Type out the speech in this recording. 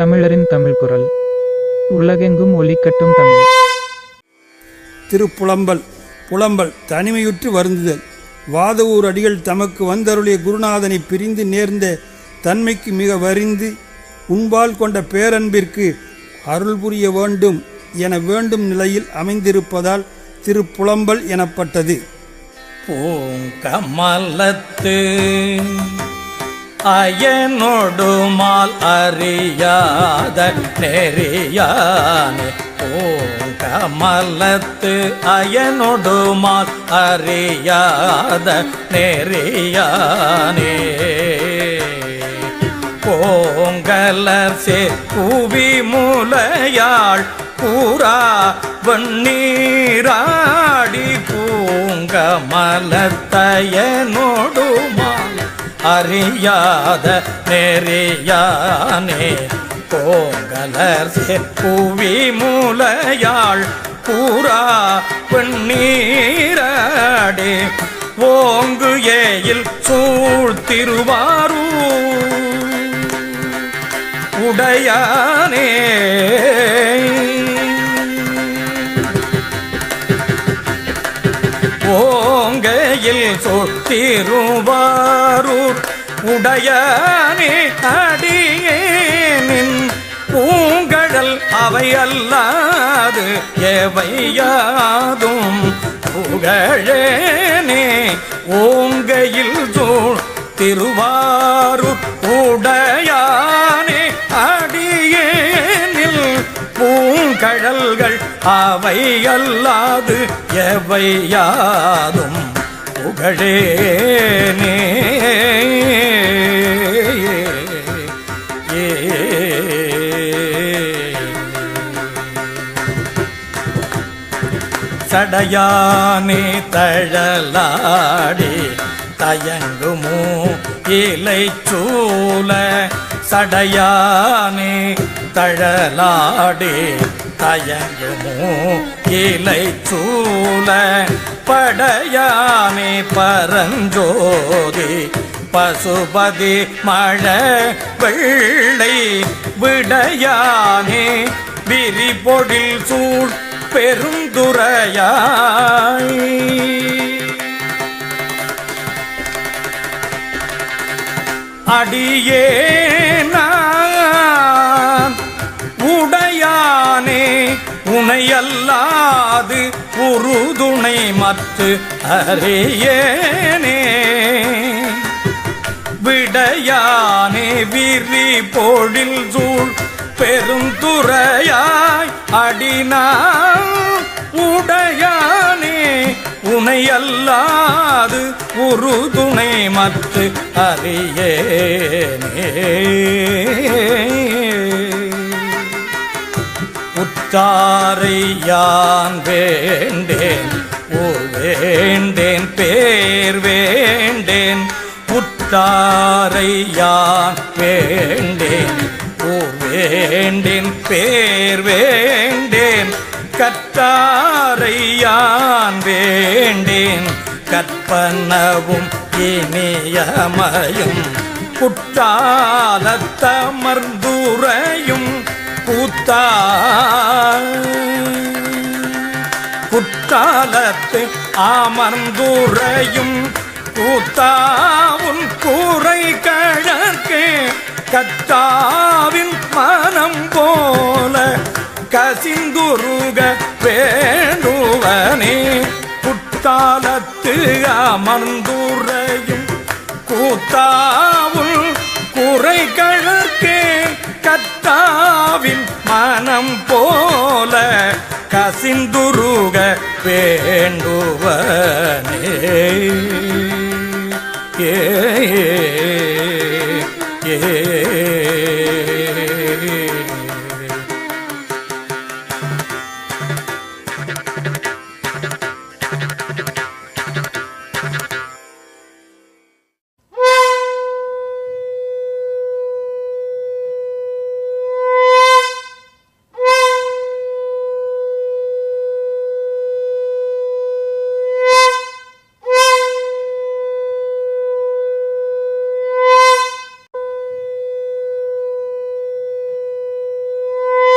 தமிழரின் தமிழ் குரல். உலகெங்கும் ஒலிக்கட்டும் தமிழ். திருப்புலம்பல் புலம்பல் தனிமையுற்று வருந்துதல். வாதவூர் அடிகள் தமக்கு வந்தருளிய குருநாதனை பிரிந்து நேர்ந்த தன்மைக்கு மிக வரிந்து உன்பால் கொண்ட பேரன்பிற்கு அருள் புரிய வேண்டும் என வேண்டும் நிலையில் அமைந்திருப்பதால் திருப்புலம்பல் எனப்பட்டது. பூங்கமலத்து அயனொடுமால் அறியாத நெறியானே கமலத்து அயனொடுமால் அறியாத நெறியானே போங்கலர் சே புவி மூலையாள் பூரா வண்ணீராடி பூங்க மலத்தயனோடுமால் அறியாத நெறியானே போங்கலர் புவி மூலையாள் பூரா பெண்ணீரடே. ஓங்கு ஏயில் சூழ் திருவாரூர். உடையானே. கோயில் சொத்திருவாரூர் உடையனே அடியேனின் பூங்கடல் அவையல்லாது எவையாதும். புகழேனே ஓங்கையில் சூழ் திருவாரூர். உடையானே அடியேனில் பூங்கழல்கள் அவையல்லாது எவையாதும். புகழேனே சடையானே தழலாடி தயங்குமோ இலை சூல சடையானே தழலாடி தயங்குமோ இலை சூல படையானே பரஞ்சோதி. பசுபதி மழ வெள்ளை விடையானே. விரிபொடில் சூழ் பெருந்துரையாய். அடியே நான் உன்னை அல்லாது உருதுணை மற்ற அறியேனே. விடையானே விரி போழில் சூழ் பெருந்துறையாய் அடினான் உடையானே. உனை அல்லாது உருதுணை மற்ற அறியேனே. தாரையான் வேண்டேன். ஓ வேண்டேன் பேர் வேண்டேன். புத்தாரையான் வேண்டேன். ஓ வேண்டேன் பேர் வேண்டேன். கத்தாரையான் வேண்டேன். கற்பனவும் இனியமயும். குற்றாலத்தமர்ந்துரையும். கூத்தா குற்றாலத்து அமர்ந்துரையும் கூத்தாவும் கூரை கழக்கு கத்தாவின் மனம் போல கசிந்துருக வேண்டுவனே குற்றாலத்து அமர்ந்துரையும் கூத்தா வேண்டுவனே. ஏ